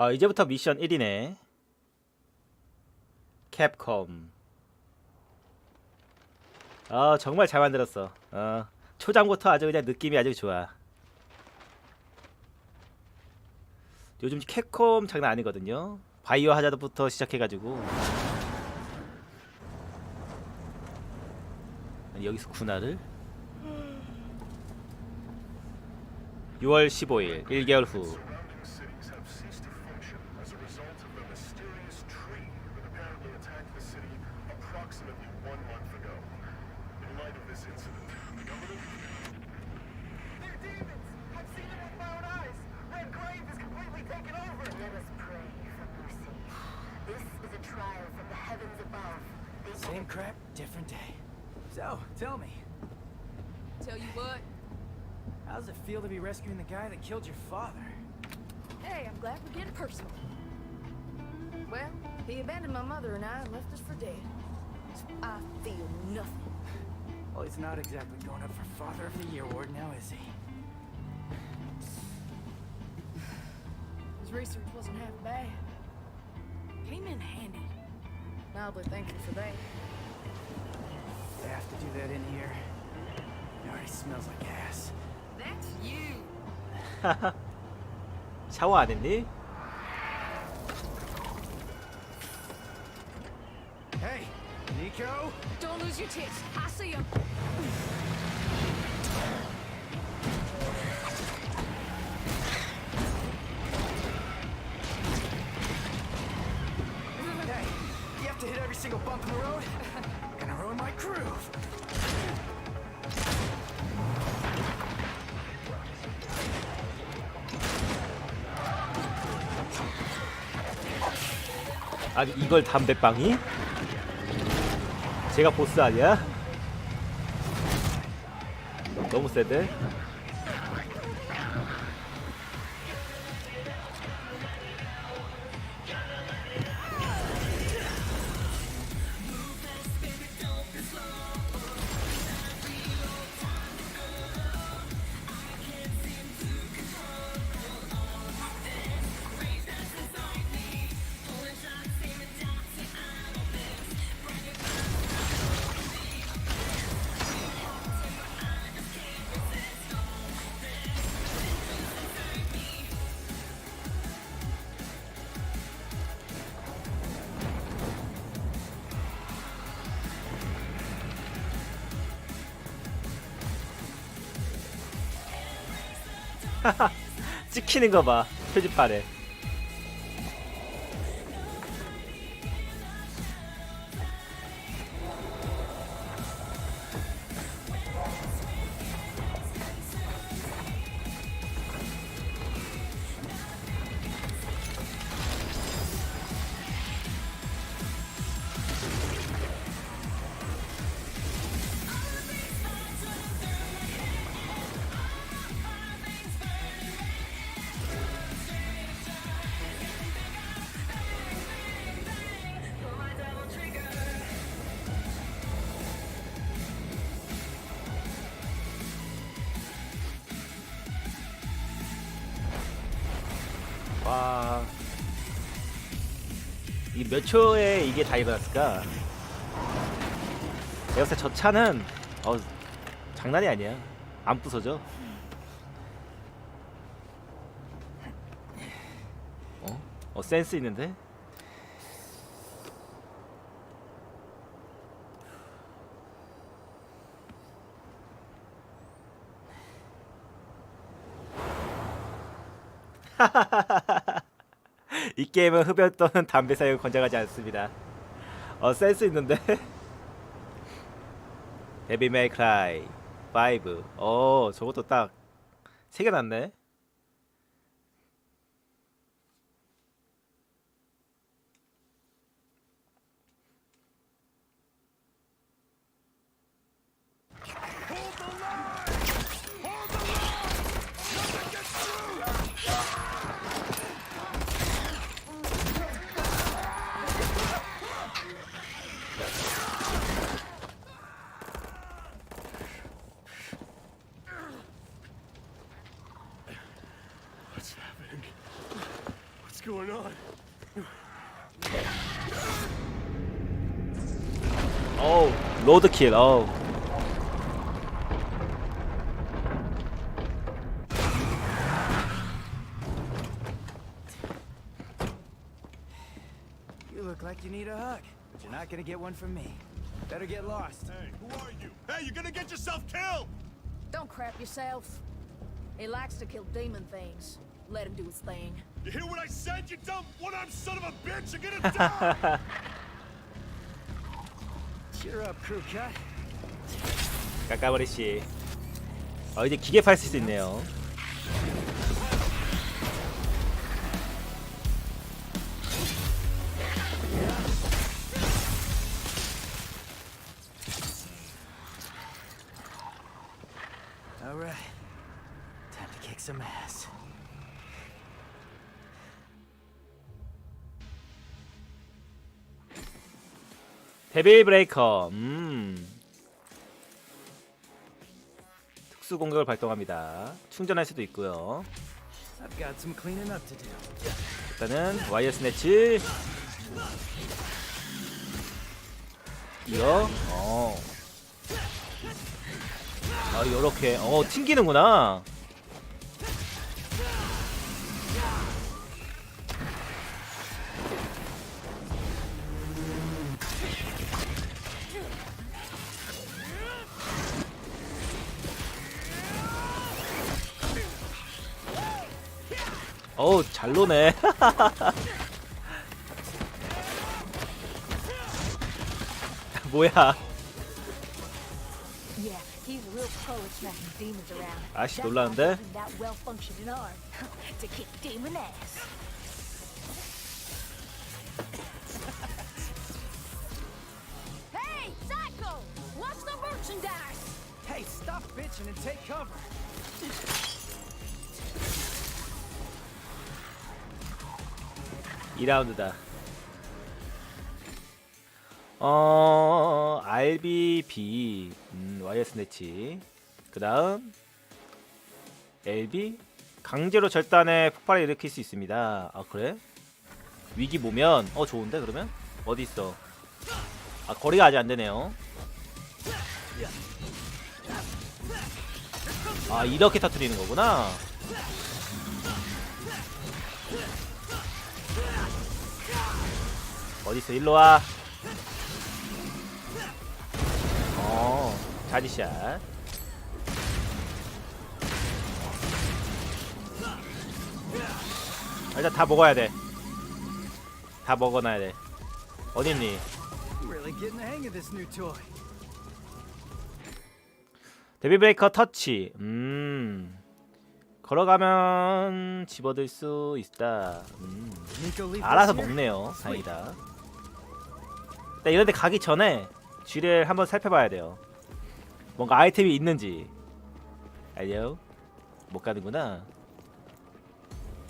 아 이제부터 미션 1이네. 캡콤. 아 정말 잘 만들었어. 어 초장부터 아주 그냥 느낌이 아주 좋아. 요즘 캡콤 장난 아니거든요. 바이오 하자드부터 시작해가지고. 아니, 여기서 군화를? 6월 15일 1개월 후 Same crap, different day. So, tell me, Tell you what, how does it feel to be rescuing the guy that killed your father? hey, I'm glad we're getting personal. Well, he abandoned my mother and I and left us for dead. So I feel nothing. Well, he's not exactly going up for Father of the Year award now, is he? His research wasn't half bad. Came in handy. Mildly thankful for that. They have to do that in here. It already smells like ass. That's you. 샤워 안 했니? Hey, Nico? Don't lose your tits. I see him. Single bump in the road? Gonna ruin my groove. 아니 이걸 담배빵이? 제가 보스 아니야? 너무 세대? 찍히는 거 봐. 표지판에. 와. 이몇 초에 이게 다 일어났을까? 내가 봤을 때저 차는 어 장난이 아니야. 안 부서져. 어? 어 센스 있는데? 이 게임은 흡연 또는 담배 사용 권장하지 않습니다. 어 센스 있는데. 데비 메이 크라이 5. 어 저것도 딱 세 개 났네. 로드킬 어우 You look like you need a hug, but you're not gonna get one from me. Better get lost. Hey, who are you? Hey, you're gonna get yourself killed! Don't crap yourself. He likes to kill demon things. Let him do his thing. You hear what I said, you dumb one-armed son of a bitch? You're gonna die! 까까버리 씨. 어 이제 기계 팔 수 있네요. All right. Time to kick some ass. 데빌 브레이커. 음. 특수 공격을 발동합니다. 충전할 수도 있고요. 일단은 와이어 스네치. 이거. 어. 아 요렇게. 어 튕기는구나. 어우 잘 노네. 뭐야? 아씨, 놀라는데? Hey, stop bitching and take cover. 2라운드다. 어, RBB, 음, 와이어 스네치. 그 다음, LB, 강제로 절단에 폭발을 일으킬 수 있습니다. 아, 그래? 위기 보면, 어, 좋은데, 그러면? 어디 있어? 아, 거리가 아직 안 되네요. 아, 이렇게 터트리는 거구나. 어딨어 일로 와. 어, 자디샷. 일단 다 먹어야 돼. 다 먹어놔야 돼. 어딨니? 데뷔 브레이커 터치. 음. 걸어가면 집어들 수 있다. 음. 알아서? 먹네요. 다행이다. 일단 이런데 가기 전에 쥐를 한번 살펴봐야 돼요. 뭔가 아이템이 있는지. 알려? 못 가는구나.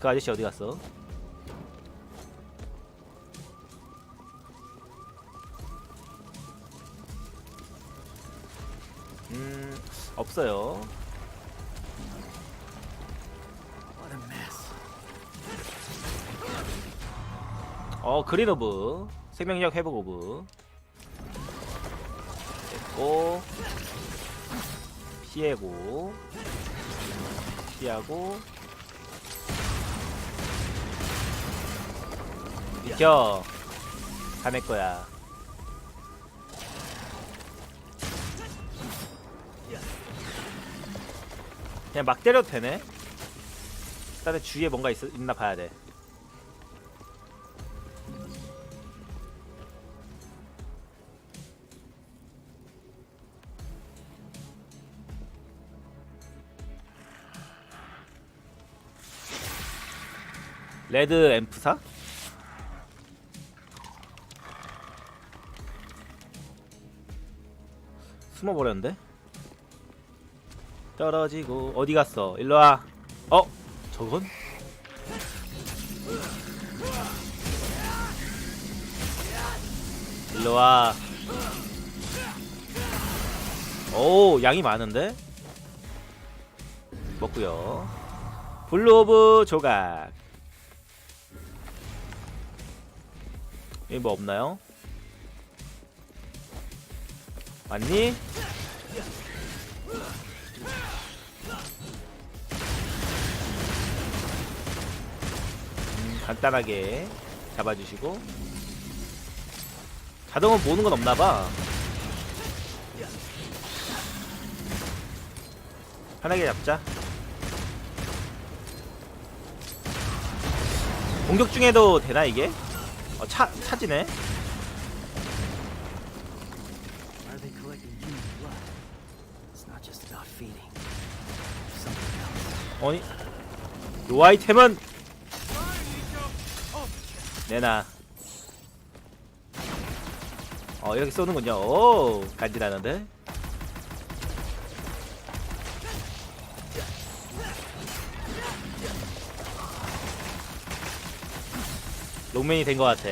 그 아저씨 어디 갔어? 음 없어요. What a mess. 어 그린 오브 생명력 회복 오브. 됐고. 피해고. 피하고. 비켜. 다내 거야. 그냥 막 때려도 되네? 일단은 주위에 뭔가 있, 있나 봐야 돼 레드 앰프사? 숨어버렸는데? 떨어지고 어디 갔어? 일로 와. 어? 저건? 일로 와. 오, 양이 많은데? 먹고요. 블루 오브 조각. 여기 뭐 없나요? 맞니? 음, 간단하게 잡아주시고 자동은 모으는 건 없나봐 편하게 잡자 공격 중에도 되나 이게? 어, 차, 차지네 Why are they collecting human blood? It's not just about feeding. There's something else. 아니 요 아이템은 내놔 어 이렇게 쏘는군요 오 간지나는데 롱맨이 된 것 같아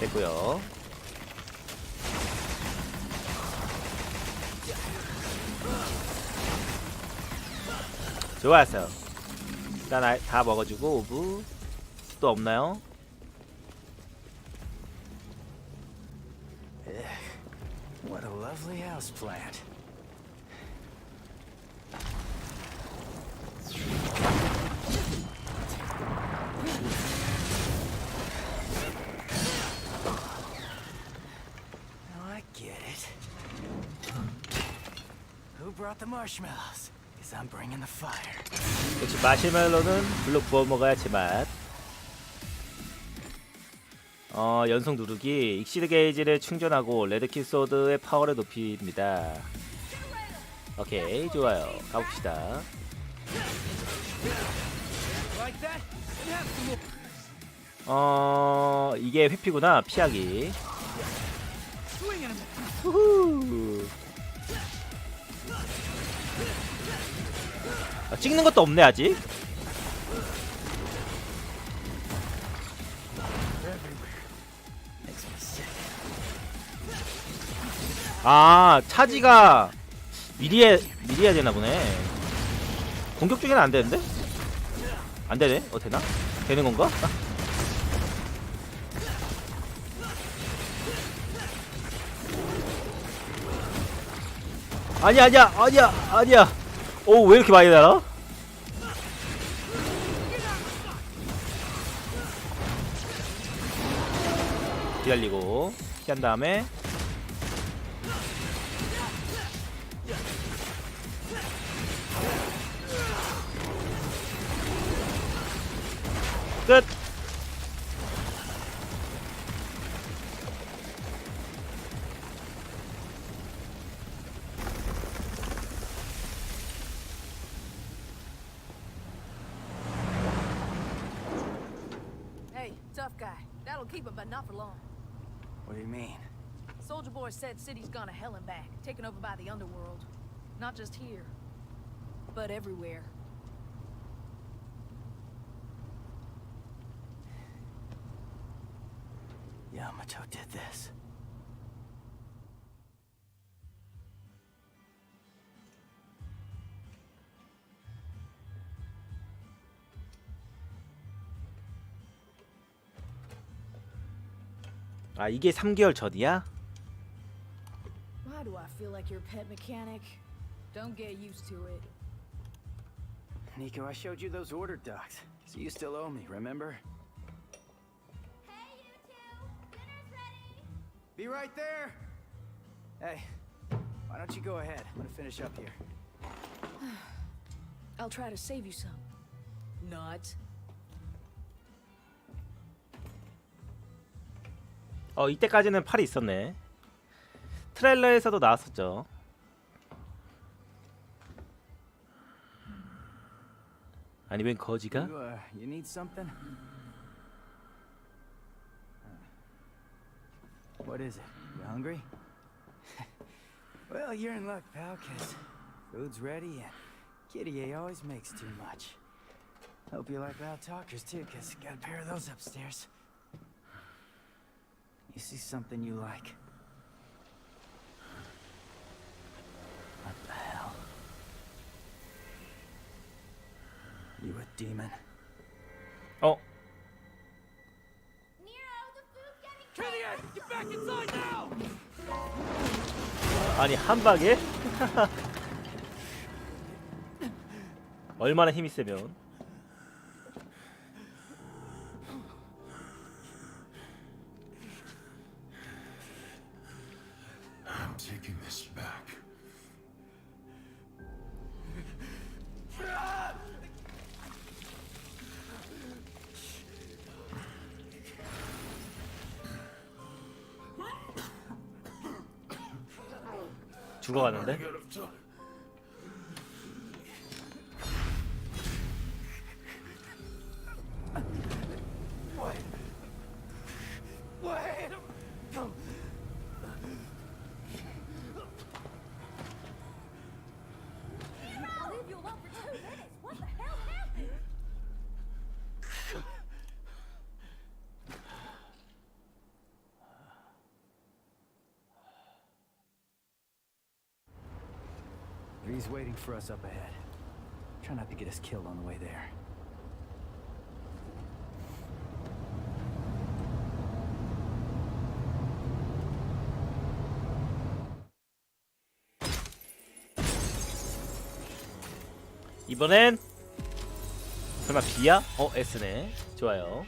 됐고요 좋았어 일단 아- 다 먹어주고 오브 또 없나요? What a lovely house plant. 역시 마시멜로는 물로 구워 먹어야지 맛. 어 연속 누르기 익시드 게이지를 충전하고 레드키 소드의 파워를 높입니다. 오케이 좋아요 가봅시다. 어 이게 회피구나 피하기. Swing and a 후 아, 찍는 것도 없네 아직. 아 차지가 미리 해 미리 해야 되나 보네. 공격 중에는 안 되는데? 안 되네? 어 되나? 되는 건가? 아니야 아니야 아니야 아니야. 오 왜 이렇게 많이 날아? 기다리고 피한 다음에 끝. Soldier Boy said city's gone to hell and back, taken over by the underworld. Not just here, but everywhere. Yamato did this. 아 이게 3개월 전이야? like your pet mechanic? Don't get used to it. Nico, I showed you those order docs. So you still owe me, remember? Hey, you two! Dinner's ready! Be right there! Hey, why don't you go ahead? I'm gonna finish up here. I'll try to save you some. Not. 어 이때까지는 팔이 있었네. 트레일러에서도 나왔었죠. 아니면 거지가? You, uh, you need something? What is it? You hungry? well, you're in luck, pal, 'cause food's ready and Kitty A always makes too much. Hope you like loud talkers, too, 'cause got a pair of those upstairs. You see something you like? You a demon. Oh. 아니 한 방에 얼마나 힘이 세면 죽어가는데? He's waiting for us up ahead. Try not to get us killed on the way there. 이번엔 설마 B야? 어 S네 좋아요